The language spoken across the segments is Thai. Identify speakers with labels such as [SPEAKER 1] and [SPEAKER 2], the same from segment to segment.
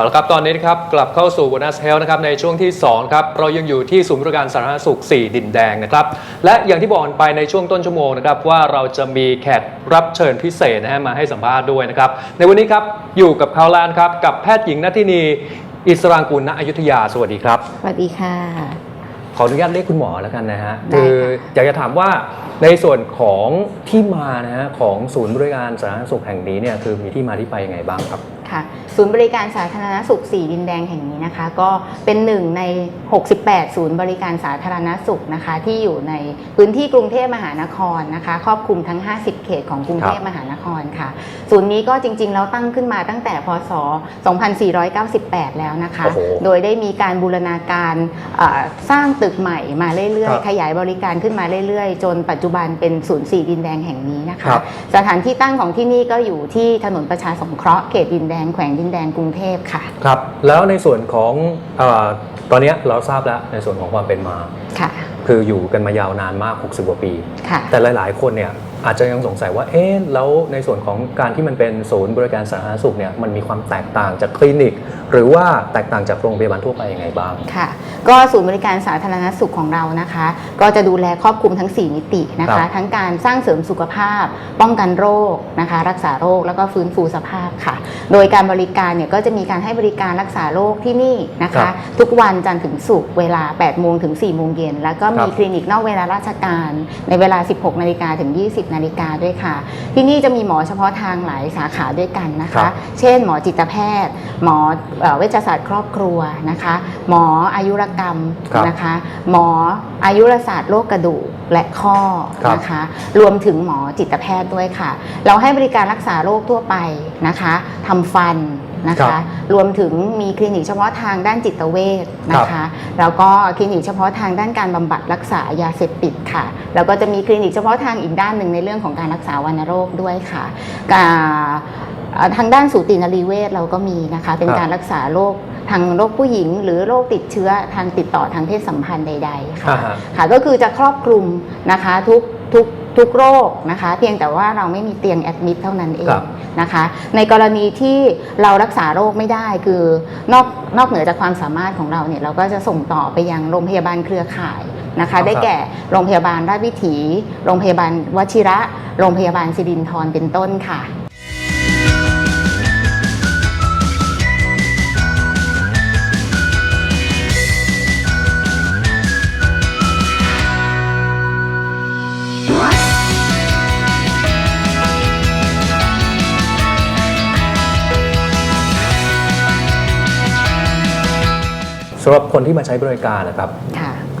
[SPEAKER 1] เอาละครับ ตอนนี้นะครับกลับเข้าสู่ Bonus Health นะครับในช่วงที่ 2 ครับ เรายังอยู่ที่ศูนย์บริการสาธารณสุข 4 ดินแดงนะครับ และอย่างที่บอกกันไปในช่วงต้นชั่วโมงนะครับ ว่าเราจะมีแขกรับเชิญพิเศษนะฮะมาให้สัมภาษณ์ด้วยนะครับ ในวันนี้ครับ อยู่กับเขาแล้วนะครับ กับแพทย์หญิงนัทธินี อิสรางกูลณอยุธยาสวัสดีครับ
[SPEAKER 2] สวัสดีค่ะ
[SPEAKER 1] ขออนุญาตเรียกคุณหมอแล้วกันนะฮะ
[SPEAKER 2] ได้
[SPEAKER 1] คือ
[SPEAKER 2] ค่ะ
[SPEAKER 1] อยากจะถามว่าในส่วนของที่มานะฮะของศูนย์บริการสาธารณสุขแห่งนี้เนี่ยคือมีที่มาที่ไปยังไงบ้างครับ
[SPEAKER 2] ค่ะ ศูนย์บริการสาธารณสุข 4 ดินแดงแห่งนี้นะคะ ก็เป็นหนึ่งใน 68 ศูนย์บริการสาธารณสุขนะคะ ที่อยู่ในพื้นที่กรุงเทพมหานครนะคะ ครอบคลุมทั้ง 50 เขตของกรุงเทพมหานครค่ะ ศูนย์นี้ก็จริงๆแล้วตั้งขึ้นมาตั้งแต่พศ 2498 แล้วนะคะ
[SPEAKER 1] โอ้โห
[SPEAKER 2] โดยได้มีการบูรณาการเอ่อสร้างตึกใหม่มาเรื่อย
[SPEAKER 1] ครับ
[SPEAKER 2] ๆขยายบริการขึ้นมาเรื่อยๆ จนปัจจุบันเป็นศูนย์สี่ดินแดงแห่งนี้นะ
[SPEAKER 1] ครั
[SPEAKER 2] คะ
[SPEAKER 1] บ
[SPEAKER 2] สถานที่ตั้งของที่นี่ก็อยู่ที่ถนนประชาสงเคราะห์เขตดินแดงแขวงดินแดงกรุงเทพค่ะ
[SPEAKER 1] ครับ แล้วในส่วนของเออตอนเนี้ยเราทราบแล้วในส่วนของความเป็นมา
[SPEAKER 2] ค่ะ
[SPEAKER 1] คืออยู่กันมายาวนานมาก 60กว่าปี
[SPEAKER 2] ค่ะ
[SPEAKER 1] แต่หลาย ๆ คนเนี่ย อาจจะยังสงสัยว่า เอ๊ะ แล้วในส่วนของการที่มันเป็นศูนย์บริการสาธารณสุขเนี่ย มันมีความแตกต่างจากคลินิก หรือว่าแตกต่างจากโรงพยาบาลทั่วไปยังไงบ้าง
[SPEAKER 2] ค่ะ ก็ศูนย์บริการสาธารณสุขของเรานะคะ ก็จะดูแลครอบคลุมทั้ง 4 มิตินะ
[SPEAKER 1] ครั
[SPEAKER 2] คะ
[SPEAKER 1] บ
[SPEAKER 2] ทั้งการสร้างเสริมสุขภาพ ป้องกันโรคนะคะ รักษาโรค แล้วก็ฟื้นฟูสภาพค่ะ โดยการบริการเนี่ยก็จะมีการให้บริการรักษาโรคที่นี่นะ
[SPEAKER 1] ครั
[SPEAKER 2] คะ
[SPEAKER 1] บ
[SPEAKER 2] ทุกวันจันทร์ถึงศุกร์เวลา 8 โมงถึง 4 โมงเย็น แล้วก็มี
[SPEAKER 1] ครับ
[SPEAKER 2] คลินิกนอกเวลาราชการในเวลา 16 นาฬิกาถึง 20นาฬิกาด้วยค่ะ ที่นี่จะมีหมอเฉพาะทางหลายสาขาด้วยกันนะ
[SPEAKER 1] ครั
[SPEAKER 2] คะ
[SPEAKER 1] บ
[SPEAKER 2] เช่น หมอจิตแพทย์ หมอเอ่อเวชศาสตร์ครอบครัวนะคะ หมออายุรกรรม
[SPEAKER 1] ครับ
[SPEAKER 2] นะคะ หมออายุรศาสตร์โรคกระดูกและข้อ
[SPEAKER 1] ครับ
[SPEAKER 2] นะคะ รวมถึงหมอจิตแพทย์ด้วยค่ะ เราให้บริการรักษาโรคทั่วไปนะคะทำฟัน นะ
[SPEAKER 1] ครั
[SPEAKER 2] คะ
[SPEAKER 1] บ
[SPEAKER 2] รวมถึงมีคลินิกเฉพาะทางด้านจิตเวชนะคะ แล้วก็คลินิกเฉพาะทางด้านการบำบัดรักษายาเสพติดค่ะ แล้วก็จะมีคลินิกเฉพาะทางอีกด้านหนึ่งในเรื่องของการรักษาวัณโรคด้วยค่ะกาเอ่อทางด้านสูตินรีเวชเราก็มีนะคะ เป็น
[SPEAKER 1] ครับ
[SPEAKER 2] การรักษาโรคทางโรคผู้หญิง หรือโรคติดเชื้อทางติดต่อทางเพศสัมพันธ์ใด ๆ ค่ะ
[SPEAKER 1] อ่าฮะ
[SPEAKER 2] ค่ะก็คือจะครอบคลุมนะคะทุกทุก ทุกโรคนะคะ เพียงแต่ว่าเราไม่มีเตียงแอดมิดเท่านั้นเอ
[SPEAKER 1] ครั
[SPEAKER 2] ง
[SPEAKER 1] บ
[SPEAKER 2] นะคะ ในกรณีที่เรารักษาโรคไม่ได้คือนอกนอกเหนือจากความสามารถของเราเนี่ยเราก็จะส่งต่อไปยังโรงพยาบาลเครือข่ายนะคะ ได้แก่โรงพยาบาลราชวิถี โรงพยาบาลวชิระ โรงพยาบาลสิรินธรเป็นต้นค่ะ
[SPEAKER 1] สำหรับคนที่มาใช้บริการนะครับ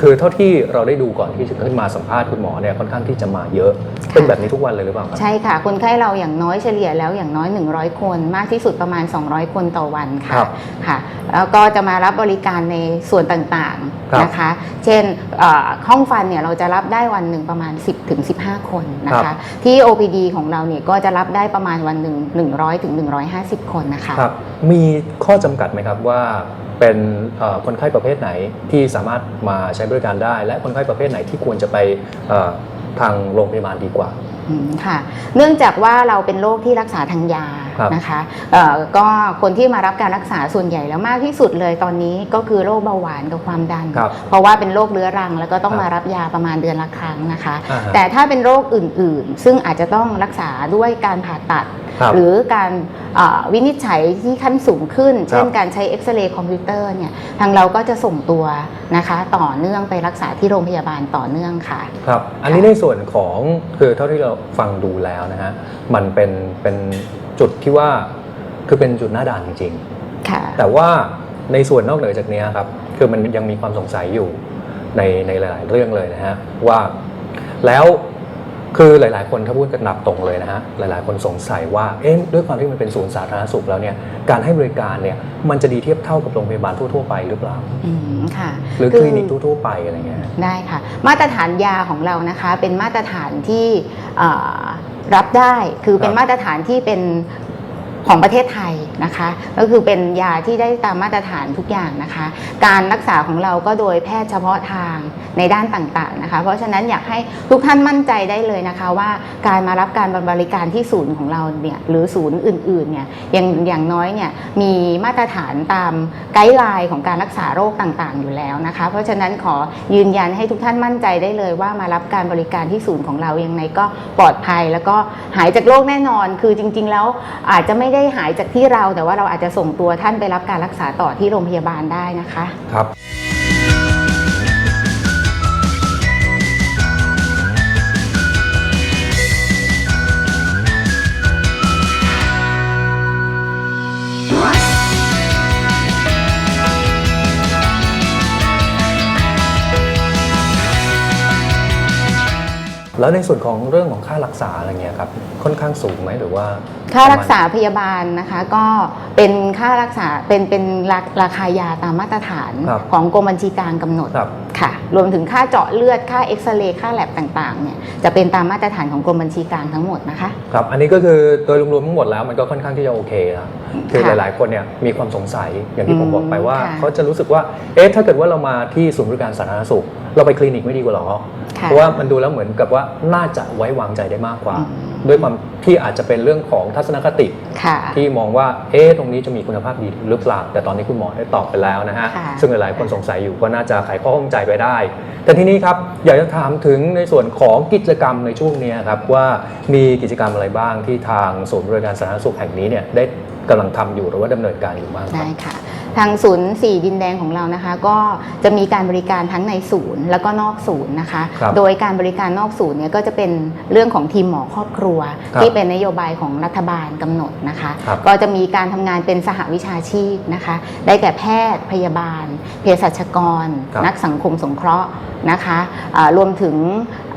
[SPEAKER 2] ค่ะ
[SPEAKER 1] คือเท่าที่เราได้ดูก่อนที่จะขึ้นมาสัมภาษณ์คุณหมอเนี่ยค่อนข้างที่จะมาเยอะ
[SPEAKER 2] ค่ะ
[SPEAKER 1] เป็นแบบนี้ทุกวันเลยหรือเปล่าครับ
[SPEAKER 2] ใช่ค่ะ คนไข้เราอย่างน้อยเฉลี่ยแล้วอย่างน้อย 100 คน มากที่สุดประมาณ 200 คนต่อวันค่ะ
[SPEAKER 1] ครับ
[SPEAKER 2] ค่ะแล้วก็จะมารับบริการในส่วนต่าง
[SPEAKER 1] ครับ
[SPEAKER 2] ๆนะคะ เช่นเอ่อห้องฟันเนี่ยเราจะรับได้วันหนึ่งประมาณ 10ถึง15 คนนะ
[SPEAKER 1] ครั
[SPEAKER 2] คะ
[SPEAKER 1] บ
[SPEAKER 2] ที่ OPD ของเราเนี่ยก็จะรับได้ประมาณวันหนึ่ง100ถึง150 คนนะคะ
[SPEAKER 1] ครับมีข้อจำกัดไหมครับว่าเป็นเอ่อคนไข้ประเภทไหนที่สามารถมาใช้บริการได้ และคนไข้ประเภทไหนที่ควรจะไปเอ่อทางโรงพยาบาลดีกว่า
[SPEAKER 2] อืมค่ะ เนื่องจากว่าเราเป็นโรคที่รักษาทางยา
[SPEAKER 1] ครับ
[SPEAKER 2] นะคะเอ่อก็คนที่มารับการรักษาส่วนใหญ่แล้วมากที่สุดเลยตอนนี้ก็คือโรคเบาหวานกับความดัน
[SPEAKER 1] ครับ
[SPEAKER 2] เพราะว่าเป็นโรคเรื้อรัง แล้วก็ต้อง
[SPEAKER 1] ครับ
[SPEAKER 2] มารับยาประมาณเดือนละครั้งนะคะ
[SPEAKER 1] อ่าฮะ
[SPEAKER 2] แต่ถ้าเป็นโรคอื่นๆ ซึ่งอาจจะต้องรักษาด้วยการผ่าตัด
[SPEAKER 1] ครับ
[SPEAKER 2] หรือการเอ่อวินิจฉัยที่ขั้นสูงขึ้น
[SPEAKER 1] ครับ
[SPEAKER 2] เช่นการใช้เอ็กซเรย์คอมพิวเตอร์เนี่ยทางเราก็จะส่งตัวนะคะต่อเนื่องไปรักษาที่โรงพยาบาลต่อเนื่องค่ะ
[SPEAKER 1] ครับอันนี้ในส่วนของคือเท่าที่เราฟังดูแล้วนะฮะมันเป็นเป็นจุดที่ว่าคือเป็นจุดหน้าด่านจริง
[SPEAKER 2] ค่ะ
[SPEAKER 1] ๆแต่ว่าในส่วนนอกเหนือจากเนี้ยครับคือมันยังมีความสงสัยอยู่ในในหลาย ๆ เรื่องเลยนะฮะว่าแล้ว คือหลาย ๆ คนถ้าพูดกันหนับตรงเลยนะฮะหลาย ๆ คนสงสัยว่าเอ๊ะด้วยความที่มันเป็นศูนย์สาธารณสุขแล้วเนี่ยการให้บริการเนี่ยมันจะดีเทียบเท่ากับโรงพยาบาลทั่ว ๆ ไปหรือเปล่า
[SPEAKER 2] อืมค่ะ
[SPEAKER 1] หรือค
[SPEAKER 2] คื
[SPEAKER 1] ลินิกทั่ว ๆ ไปอะไรเงี้ย
[SPEAKER 2] ได้ค่ะ มาตรฐานยาของเรานะคะเป็นมาตรฐานที่เอ่อรับได้คือเป็น
[SPEAKER 1] ครับ
[SPEAKER 2] มาตรฐานที่เป็น ของประเทศไทยนะคะ ก็คือเป็นยาที่ได้ตามมาตรฐานทุกอย่างนะคะ การรักษาของเราก็โดยแพทย์เฉพาะทางในด้านต่างๆนะคะ เพราะฉะนั้นอยากให้ทุกท่านมั่นใจได้เลยนะคะว่าการมารับการบริการที่ศูนย์ของเราเนี่ยหรือศูนย์อื่นๆเนี่ยอย่างอย่างน้อยเนี่ยมีมาตรฐานตามไกด์ไลน์ของการรักษาโรคต่างๆ อยู่แล้วนะคะ เพราะฉะนั้นขอยืนยันให้ทุกท่านมั่นใจได้เลยว่ามารับการบริการที่ศูนย์ของเรายังไงก็ปลอดภัย แล้วก็หายจากโรคแน่นอน คือจริง ๆ แล้วอาจจะไม่ไม่ได้หายจากที่เรา แต่ว่าเราอาจจะส่งตัวท่านไปรับการรักษาต่อที่โรงพยาบาลได้นะคะ
[SPEAKER 1] ครับ แล้วในส่วนของเรื่องของค่ารักษาอะไรเงี้ยครับค่อนข้างสูงไหมหรือว่า
[SPEAKER 2] ค่ารักษาพยาบาลนะคะก็เป็นค่ารักษาเป็นเป็นราราคายาตามมาตรฐาน
[SPEAKER 1] ครับ
[SPEAKER 2] ของกรมบัญชีกลารกำหนด
[SPEAKER 1] ครับ
[SPEAKER 2] ค่ะ รวมถึงค่าเจาะเลือด ค่าเอ็กซเรย์ ค่าแลบต่างๆ เนี่ย จะเป็นตามมาตรฐานของกรมบัญชีกลางทั้งหมดนะคะ
[SPEAKER 1] ครับ อันนี้ก็คือโดยรวมๆทั้งหมดแล้วมันก็ค่อนข้างที่จะโอเคนะคือห
[SPEAKER 2] ค่ะ
[SPEAKER 1] ลายๆ คนเนี่ยมีความสงสัยอย่างที่ผมบอกไปว่า
[SPEAKER 2] ค่ะ
[SPEAKER 1] เขาจะรู้สึกว่า เอ๊ะ ถ้าเกิดว่าเรามาที่ศูนย์บริการสาธารณสุข เราไปคลินิกไม่ดีกว่าหรอ
[SPEAKER 2] ค่ะ
[SPEAKER 1] เพราะว่ามันดูแล้วเหมือนกับว่าน่าจะไว้วางใจได้มากกว่า
[SPEAKER 2] อืม
[SPEAKER 1] ด้วยความที่อาจจะเป็นเรื่องของทัศนคติ
[SPEAKER 2] ค่ะ
[SPEAKER 1] ที่มองว่า เอ๊ะ ตรงนี้จะมีคุณภาพดีหรือเปล่า แต่ตอนนี้คุณหมอได้ตอบไปแล้วนะฮะ
[SPEAKER 2] ค่ะ
[SPEAKER 1] ซึ่งหลายๆ คนสงสัยอยู่ก็น่าจะไขข้อข้องใจไปได้ แต่ทีนี้ครับอยากจะถามถึงในส่วนของกิจกรรมในช่วงนี้ครับว่ามีกิจกรรมอะไรบ้างที่ทางศูนย์บริการสาธารณสุขแห่งนี้เนี่ยได้กำลังทำอยู่หรือว่าดำเนินการอยู่บ้างครั
[SPEAKER 2] ได้ค่ะทางศูนย์สี่ดินแดงของเรานะคะ ก็จะมีการบริการทั้งในศูนย์ แล้วก็นอกศูนย์นะคะ
[SPEAKER 1] ครับ
[SPEAKER 2] โดยการบริการนอกศูนย์เนี่ยก็จะเป็นเรื่องของทีมหมอครอบครัว
[SPEAKER 1] ครับ
[SPEAKER 2] ที่เป็นนโยบายของรัฐบาลกำหนดนะคะ
[SPEAKER 1] ครับ
[SPEAKER 2] ก็จะมีการทำงานเป็นสหวิชาชีพนะคะ ได้แก่แพทย์พยาบาล เภสัชกร
[SPEAKER 1] ครับ
[SPEAKER 2] นักสังคมสงเคราะห์นะคะอ่ารวมถึง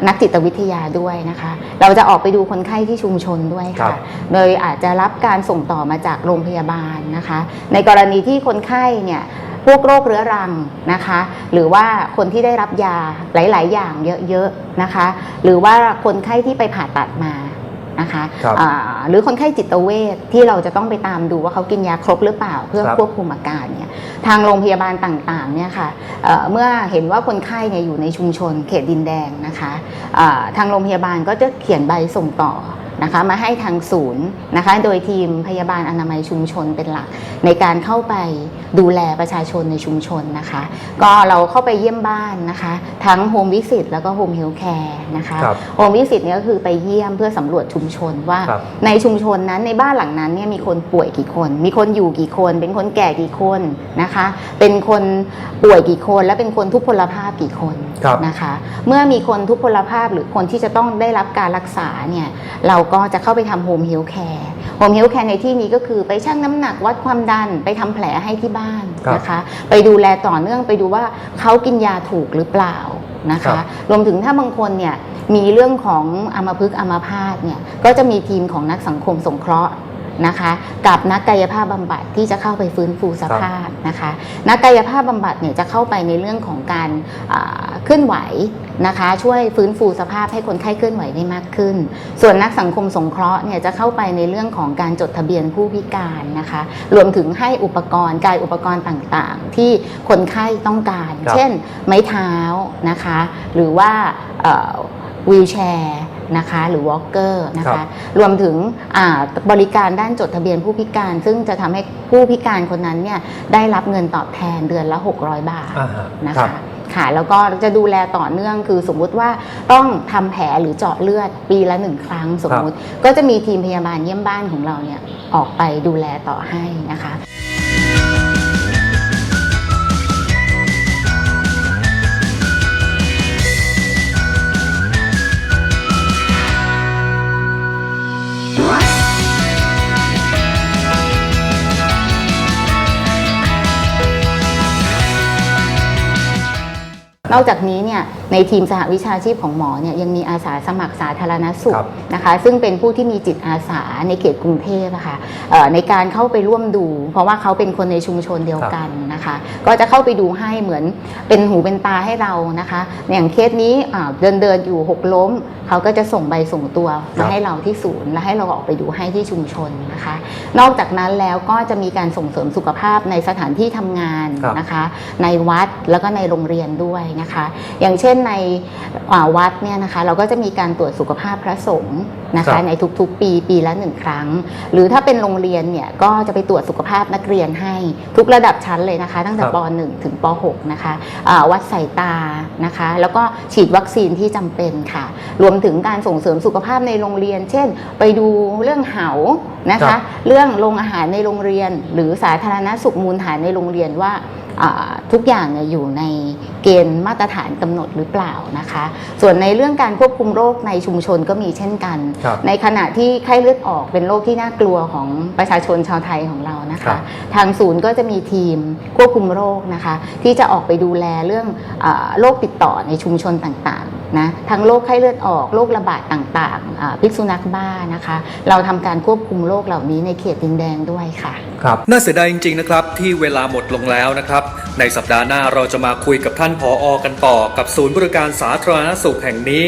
[SPEAKER 2] นักจิตวิทยาด้วยนะคะ เราจะออกไปดูคนไข้ที่ชุมชนด้วย
[SPEAKER 1] ครั
[SPEAKER 2] ค่ะ
[SPEAKER 1] บ
[SPEAKER 2] โดยอาจจะรับการส่งต่อมาจากโรงพยาบาลนะคะ ในกรณีที่คนไข้เนี่ยพวกโรคเรื้อรังนะคะ หรือว่าคนที่ได้รับยาหลาย ๆ อย่างเยอะๆนะคะ หรือว่าคนไข้ที่ไปผ่าตัดมานะคะ
[SPEAKER 1] ครับ
[SPEAKER 2] อ่าหรือคนไข้จิตเวชที่เราจะต้องไปตามดูว่าเขากินยาครบหรือเปล่าเพื่อ
[SPEAKER 1] ครับ
[SPEAKER 2] ควบคุมอาการเนี่ยทางโรงพยาบาลต่างๆเนี่ยค่ะเอ่อเมื่อเห็นว่าคนไข้เนี่ยอยู่ในชุมชนเขตดินแดงนะคะอ่าทางโรงพยาบาลก็จะเขียนใบส่งต่อ นะคะมาให้ทางศูนย์นะคะโดยทีมพยาบาลอนามัยชุมชนเป็นหลัก ในการเข้าไปดูแลประชาชนในชุมชนนะคะ ก็เราเข้าไปเยี่ยมบ้านนะคะ ทั้งโฮมวิสิตแล้วก็โฮมเฮลท์แคร์นะคะ
[SPEAKER 1] ครับ
[SPEAKER 2] โฮมวิสิตเนี่ยก็คือไปเยี่ยมเพื่อสำรวจชุมชนว่า
[SPEAKER 1] ครับ
[SPEAKER 2] ในชุมชนนั้นในบ้านหลังนั้นเนี่ยมีคนป่วยกี่คน มีคนอยู่กี่คน เป็นคนแก่กี่คนนะคะ เป็นคนป่วยกี่คน และเป็นคนทุพพลภาพกี่คน
[SPEAKER 1] ครับ
[SPEAKER 2] นะคะ เมื่อมีคนทุพพลภาพหรือคนที่จะต้องได้รับการรักษาเนี่ยเราก็จะเข้าไปทำโฮมเฮลท์แคร์โฮมเฮลท์แคร์ในที่นี้ก็คือไปชั่งน้ำหนักวัดความดันไปทำแผลให้ที่บ้าน
[SPEAKER 1] ครับ
[SPEAKER 2] นะคะ ไปดูแลต่อเนื่องไปดูว่าเขากินยาถูกหรือเปล่านะ
[SPEAKER 1] ครั
[SPEAKER 2] คะ
[SPEAKER 1] บ
[SPEAKER 2] รวมถึงถ้าบางคนเนี่ยมีเรื่องของอัมพฤกษ์อัมพาตเนี่ยก็จะมีทีมของนักสังคมสงเคราะห์ นะคะ กับนักกายภาพบำบัดที่จะเข้าไปฟื้นฟูสภาพนะคะ นักกายภาพบำบัดเนี่ยจะเข้าไปในเรื่องของการเคลื่อนไหวนะคะ ช่วยฟื้นฟูสภาพให้คนไข้เคลื่อนไหวได้มากขึ้น ส่วนนักสังคมสงเคราะห์เนี่ยจะเข้าไปในเรื่องของการจดทะเบียนผู้พิการนะคะ รวมถึงให้อุปกรณ์กายอุปกรณ์ต่างๆ ที่คนไข้ต้องการ
[SPEAKER 1] ร
[SPEAKER 2] เช่น ไม้เท้านะคะ หรือว่าวีลแชร์ นะคะหรือวอล์กเกอร์นะ
[SPEAKER 1] ครั
[SPEAKER 2] คะ
[SPEAKER 1] บ
[SPEAKER 2] รวมถึงอ่าบริการด้านจดทะเบียนผู้พิการ ซึ่งจะทำให้ผู้พิการคนนั้นเนี่ยได้รับเงินตอบแทนเดือนละ 600 บาท
[SPEAKER 1] อ่าฮะ
[SPEAKER 2] นะครับ คะค่ะแล้วก็จะดูแลต่อเนื่องคือสมมุติว่าต้องทำแผลหรือเจาะเลือดปีละหนึ่งครั้งสมมุติ ก็จะมีทีมพยาบาลเยี่ยมบ้านของเราเนี่ยออกไปดูแลต่อให้นะคะ
[SPEAKER 1] น
[SPEAKER 2] นอกจากนี้เนี่ยในทีมสหวิชาชีพของหมอเนี่ยยังมีอาสาสมัครสาธารณสุข
[SPEAKER 1] ครับ
[SPEAKER 2] นะคะ ซึ่งเป็นผู้ที่มีจิตอาสาในเขตกรุงเทพอะค่ะเอ่อในการเข้าไปร่วมดู เพราะว่าเขาเป็นคนในชุมชนเดียวกันนะคะ ก็จะเข้าไปดูให้เหมือนเป็นหูเป็นตาให้เรานะคะอย่างเคสนี้อ่าเดินเดินๆอยู่หกล้ม เขาก็จะส่งใบส่งตัว
[SPEAKER 1] ครั
[SPEAKER 2] มา
[SPEAKER 1] บ
[SPEAKER 2] ให้เราที่ศูนย์ และให้เราออกไปดูให้ที่ชุมชนนะคะ นอกจากนั้นแล้วก็จะมีการส่งเสริมสุขภาพในสถานที่ทำงาน
[SPEAKER 1] ครับ
[SPEAKER 2] นะคะ ในวัดแล้วก็ในโรงเรียนด้วยนะคะ อย่างเช่นในอ่าวัดเนี่ยนะคะ เราก็จะมีการตรวจสุขภาพพระสงฆ์นะ
[SPEAKER 1] ครั
[SPEAKER 2] คะ
[SPEAKER 1] บ
[SPEAKER 2] ในทุกๆ ปีปีละหนึ่งครั้ง หรือถ้าเป็นโรงเรียนเนี่ยก็จะไปตรวจสุขภาพนักเรียนให้ทุกระดับชั้นเลยนะคะ ตั้งแต่
[SPEAKER 1] ครับ
[SPEAKER 2] ป .1 ถึงป .6 นะคะอ่าวัดสายตานะคะ แล้วก็ฉีดวัคซีนที่จำเป็นค่ะ รวมถึงการส่งเสริมสุขภาพในโรงเรียน เช่น ไปดูเรื่องเหานะ
[SPEAKER 1] ครั
[SPEAKER 2] คะ
[SPEAKER 1] บ
[SPEAKER 2] เรื่องโรงอาหารในโรงเรียน หรือสาธารณสุขมูลฐานในโรงเรียนว่าอ่า ทุกอย่างเนี่ยอยู่ในเกณฑ์มาตรฐานกำหนดหรือเปล่านะคะ ส่วนในเรื่องการควบคุมโรคในชุมชนก็มีเช่นกัน
[SPEAKER 1] ครับ
[SPEAKER 2] ในขณะที่ไข้เลือดออกเป็นโรคที่น่ากลัวของประชาชนชาวไทยของเรานะ
[SPEAKER 1] ครั
[SPEAKER 2] คะ
[SPEAKER 1] บ
[SPEAKER 2] ทางศูนย์ก็จะมีทีมควบคุมโรคนะคะ ที่จะออกไปดูแลเรื่องอาโรคติดต่อในชุมชนต่างๆ นะทั้งโรคไข้เลือดออกโรคระบาดต่างๆอ่าพิษสุนัขบ้านะคะ เราทำการควบคุมโรคเหล่านี้ในเขตดินแดงด้วยค่ะ
[SPEAKER 1] ครับน่าเสียดายจริงๆนะครับที่เวลาหมดลงแล้วนะครับ ในสัปดาห์หน้าเราจะมาคุยกับท่านผออกันต่อ กับศูนย์บริการสาธารณสุขแห่งนี้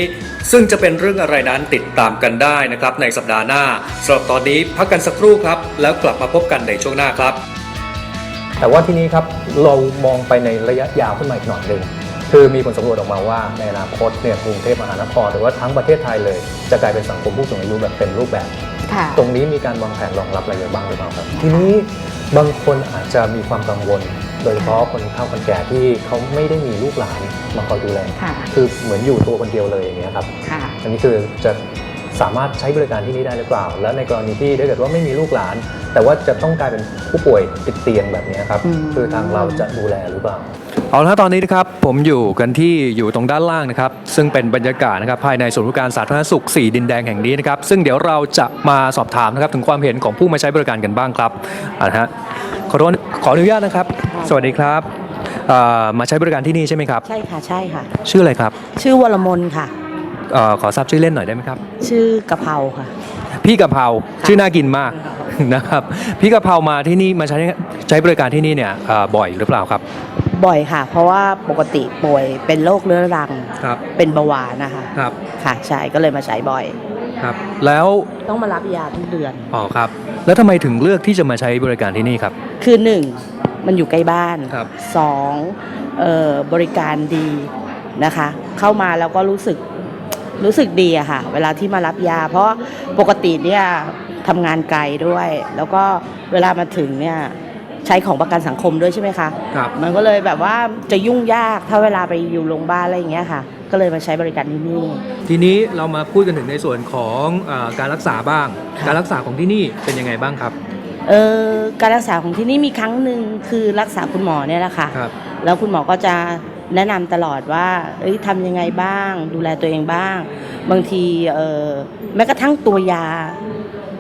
[SPEAKER 1] ซึ่งจะเป็นเรื่องอะไรนั้นติดตามกันได้นะครับ ในสัปดาห์หน้าสำหรับตอนนี้พักกันสักครู่ครับ แล้วกลับมาพบกันในช่วงหน้าครับ แต่ว่าที่นี้ครับเรามองไปในระยะยาวขึ้นมาอีกหน่อยหนึ่ง คือมีผลสำรวจออกมาว่าในอนาคตเนี่ยกรุงเทพมหานครหรือว่าทั้งประเทศไทยเลย จะกลายเป็นสังคมผู้สูงอายุแบบเต็มรูปแบบ
[SPEAKER 2] ค่ะ
[SPEAKER 1] ตรงนี้มีการวางแผนรองรับอะไรไว้บ้างหรือเปล่าครับ ทีนี้บางคนอาจจะมีความกังวล โดยเฉพาะคนเฒ่าคนแก่ที่เขาไม่ได้มีลูกหลานมาคอยดูแล
[SPEAKER 2] ค่ะ
[SPEAKER 1] คือเหมือนอยู่ตัวคนเดียวเลยอย่างเงี้ยครับ
[SPEAKER 2] ค่ะ
[SPEAKER 1] อันนี้คือจะสามารถใช้บริการที่นี่ได้หรือเปล่า และในกรณีที่ถ้าเกิดว่าไม่มีลูกหลาน แต่ว่าจะต้องกลายเป็นผู้ป่วยติดเตียงแบบนี้ครับ
[SPEAKER 2] อืม
[SPEAKER 1] คือทางเราจะดูแลหรือเปล่า เอาละตอนนี้นะครับผมอยู่กันที่อยู่ตรงด้านล่างนะครับ ซึ่งเป็นบรรยากาศนะครับภายในศูนย์บริการสาธารณสุข 4 ดินแดงแห่งนี้นะครับ ซึ่งเดี๋ยวเราจะมาสอบถามนะครับถึงความเห็นของผู้มาใช้บริการกันบ้างครับอ่านะฮะขอโทษขออนุญาตนะครับ สวัสดีครับเอ่อมาใช้บริการที่นี่ใช่ไหมครับ
[SPEAKER 3] ใช่ค่ะใช่ค่ะ
[SPEAKER 1] ชื่ออะไรครับ
[SPEAKER 3] ชื่อวรมนค่ะ
[SPEAKER 1] เอ่อขอทราบชื่อเล่นหน่อยได้ไหมครับ
[SPEAKER 3] ชื่อกะเพราค่ะ
[SPEAKER 1] พี่กะเพราชื่อน่ากินมาก นะครับ พี่กะเพรามาที่นี่มาใช้ใช้บริการที่นี่เนี่ยเอ่อบ่อยหรือเปล่าครับ
[SPEAKER 3] บ่อยค่ะ เพราะว่าปกติป่วยเป็นโรคเรื้อรัง
[SPEAKER 1] ครับ
[SPEAKER 3] เป็นเบาหวานนะคะ
[SPEAKER 1] ครับ
[SPEAKER 3] ค่ะใช่ก็เลยมาใช้บ่อย
[SPEAKER 1] ครับ แล้ว
[SPEAKER 3] ต้องมารับยาทุกเดือน
[SPEAKER 1] อ๋อครับ แล้วทำไมถึงเลือกที่จะมาใช้บริการที่นี่ครับ
[SPEAKER 3] คือหนึ่งมันอยู่ใกล้บ้าน
[SPEAKER 1] ครับ
[SPEAKER 3] สองเอ่อบริการดีนะคะ เข้ามาแล้วก็รู้สึกรู้สึกดีอะค่ะ เวลาที่มารับยา เพราะปกติเนี่ยทำงานไกลด้วย แล้วก็เวลามาถึงเนี่ย ใช้ของประกันสังคมด้วยใช่ไหมคะ
[SPEAKER 1] ครับ
[SPEAKER 3] มันก็เลยแบบว่าจะยุ่งยากถ้าเวลาไปอยู่โรงพยาบาลอะไรอย่างเงี้ยค่ะ ก็เลยมาใช้บริการที่นี่
[SPEAKER 1] ทีนี้เรามาพูดกันถึงในส่วนของเออการรักษาบ้าง
[SPEAKER 3] ค่ะ
[SPEAKER 1] การรักษาของที่นี่เป็นยังไงบ้างครับ
[SPEAKER 3] เออการรักษาของที่นี่มีครั้งหนึ่งคือรักษาคุณหมอเนี่ยแหละค่ะ
[SPEAKER 1] ครับ
[SPEAKER 3] แล้วคุณหมอก็จะแนะนำตลอดว่าเอ้ยทำยังไงบ้าง ดูแลตัวเองบ้าง บางทีเออแม้กระทั่งตัวยา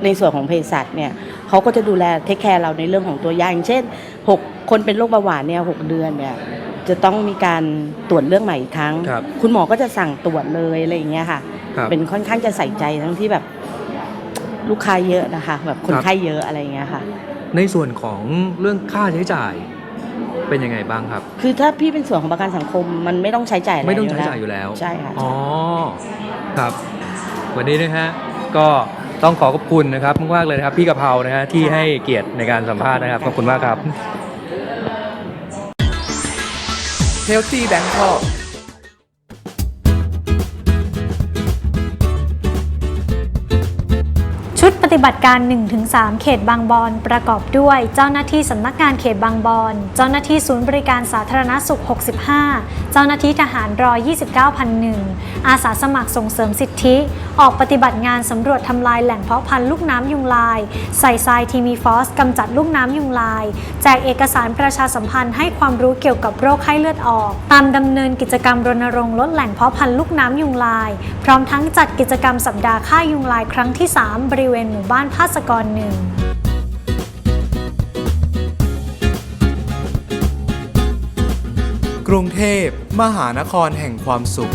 [SPEAKER 3] ในส่วนของเภสัชเนี่ย เขาก็จะดูแลเทคแคร์เราในเรื่องของตัวยาอย่างเช่น 6 คนเป็นโรคเบาหวานเนี่ยหกเดือนเนี่ยจะต้องมีการตรวจเรื่องใหม่อีกครั้ง
[SPEAKER 1] ครับ
[SPEAKER 3] คุณหมอก็จะสั่งตรวจเลยอะไรอย่างเงี้ยค่ะ
[SPEAKER 1] ครับ
[SPEAKER 3] เป็นค่อนข้างจะใส่ใจทั้งที่แบบลูกค้าเยอะนะคะ แบบคน
[SPEAKER 1] ครับ
[SPEAKER 3] ไข้เยอะอะไรอย่างเงี้ยค่ะ
[SPEAKER 1] ในส่วนของเรื่องค่าใช้จ่าย เป็นยังไงบ้างครับ
[SPEAKER 3] คือถ้าพี่เป็นส่วนของประกันสังคมมันไม่ต้องใช้จ่ายอะไร
[SPEAKER 1] ไม่ต้องใช้จ่ายอยู่แล้ว
[SPEAKER 3] ใช่ค่ะ
[SPEAKER 1] อ๋อ ครับ วันนี้นะฮะ ก็ ต้องขอขอบคุณนะครับมากๆเลยนะครับพี่กะเพรานะฮะที่ให้เกียรติในการสัมภาษณ์นะครับขอบคุณมากครับ
[SPEAKER 4] Healthy Bangkok
[SPEAKER 5] ชุดป ฏิบัติการ 1-3 เขตบางบอนประกอบด้วยเจ้าหน้าที่สำนักงานเขตบางบอน เจ้าหน้าที่ศูนย์บริการสาธารณสุข 65 เจ้าหน้าที่ทหารรอ29,001 อาสาสมัครส่งเสริมสิทธิ ออกปฏิบัติงานสำรวจทำลายแหล่งเพาะพันธุ์ลูกน้ำยุงลาย ใส่ทรายทีมีฟอสกำจัดลูกน้ำยุงลาย แจกเอกสารประชาสัมพันธ์ให้ความรู้เกี่ยวกับโรคไข้เลือดออก ตามดำเนินกิจกรรมรณรงค์ลดแหล่งเพาะพันธุ์ลูกน้ำยุงลาย พร้อมทั้งจัดกิจกรรมสัปดาห์ฆ่ายุงลายครั้งที่ 3 บริเวณหมู่บ้านภาสกรหนึ่ง
[SPEAKER 4] กรุงเทพ มหานครแห่งความสุข